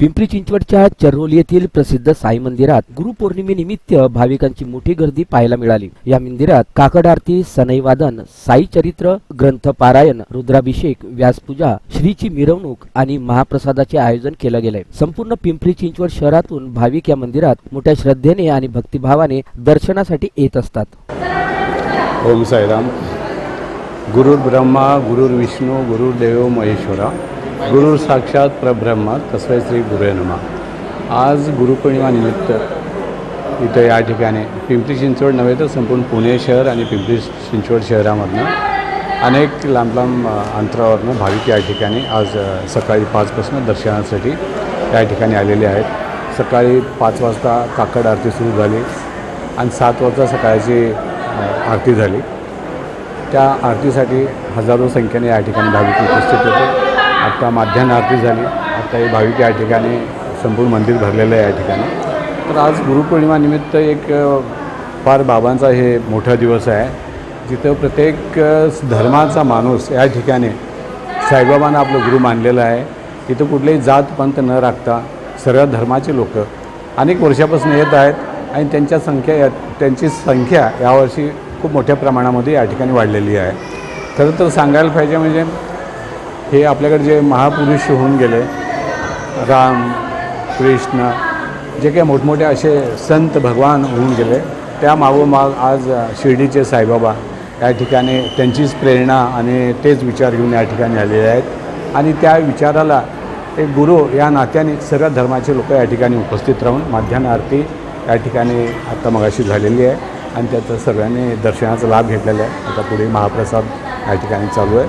पिंपरी चिंचवडच्या चरोली येथील प्रसिद्ध साई मंदिरात गुरुपौर्णिमेनिमित्त भाविकांची मोठी गर्दी पाहायला मिळाली. या मंदिरात काकड आरती सनई वादन साई चरित्र ग्रंथ पारायण रुद्राभिषेक व्यासपूजा श्रीची मिरवणूक आणि महाप्रसादाचे आयोजन केलं गेलंय. संपूर्ण पिंपरी चिंचवड शहरातून भाविक या मंदिरात मोठ्या श्रद्धेने आणि भक्तिभावाने दर्शनासाठी येत असतात. ओम साईराम. गुरुर ब्रह्मा गुरुर विष्णू गुरुर्देव महेश्वरा. गुरुर साक्षात परब्रह्मा तस्मै श्री गुरुवे आज गुरुपौर्णिमानिमित्त इथं या ठिकाणी पिंपरी चिंचवड नव्हे तर संपूर्ण पुणे शहर आणि पिंपरी चिंचवड शहरामधनं अनेक लांब लांब अंतरावरनं भाविक या ठिकाणी आज सकाळी पाचपासून दर्शनासाठी या ठिकाणी आलेले आहेत. सकाळी पाच वाजता काकड आरती सुरू झाली आणि सात वाजता सकाळची आरती झाली. त्या आरतीसाठी हजारो संख्येने या ठिकाणी भाविक उपस्थित होते. आत्ता माध्यान्ह आरती झाली. आत्ता हे भाविक या ठिकाणी संपूर्ण मंदिर भरलेलं आहे या ठिकाणी. तर आज गुरुपौर्णिमानिमित्त एक फार बाबांचा हे मोठा दिवस आहे. जिथं प्रत्येक धर्माचा माणूस या ठिकाणी साईबाबांना आपलं गुरु मानलेलं आहे. तिथं कुठलेही जात पंत न राखता सर्व धर्माचे लोक अनेक वर्षापासून येत आहेत आणि त्यांच्या संख्या या त्यांची संख्या यावर्षी खूप मोठ्या प्रमाणामध्ये या ठिकाणी वाढलेली आहे. खरं तर सांगायला पाहिजे म्हणजे हे आपल्याकडे जे महापुरुष होऊन गेले राम कृष्ण जे काही मोठमोठे असे संत भगवान होऊन गेले त्या मागोमाग आज शिर्डीचे साईबाबा या ठिकाणी त्यांचीच प्रेरणा आणि तेच विचार घेऊन या ठिकाणी आलेले आहेत. आणि त्या विचाराला एक गुरु या नात्याने सगळ्या धर्माचे लोक या ठिकाणी उपस्थित राहून माध्यान्ह आरती या ठिकाणी आत्ता मगाशी झालेली आहे. आणि त्याचं सगळ्यांनी दर्शनाचा लाभ घेतलेला आहे. आता पुढे महाप्रसाद या ठिकाणी चालू आहे.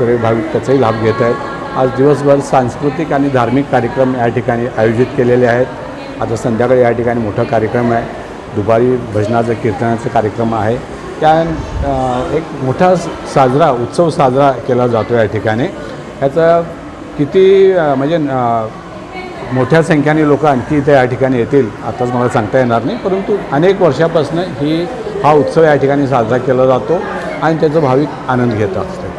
सर्व भाविक त्याचाही लाभ घेत आहेत. आज दिवसभर सांस्कृतिक आणि धार्मिक कार्यक्रम या ठिकाणी आयोजित केलेले आहेत. आता संध्याकाळी या ठिकाणी मोठा कार्यक्रम आहे. दुपारी भजनाचं कीर्तनाचा कार्यक्रम आहे. त्या एक मोठा साजरा उत्सव साजरा केला जातो या ठिकाणी. याचा किती म्हणजे मोठ्या संख्येने लोक आणखी इथे या ठिकाणी येतील आताच मला सांगता येणार नाही. परंतु अनेक वर्षापासून ही हा उत्सव या ठिकाणी साजरा केला जातो आणि त्याचा भाविक आनंद घेत असतो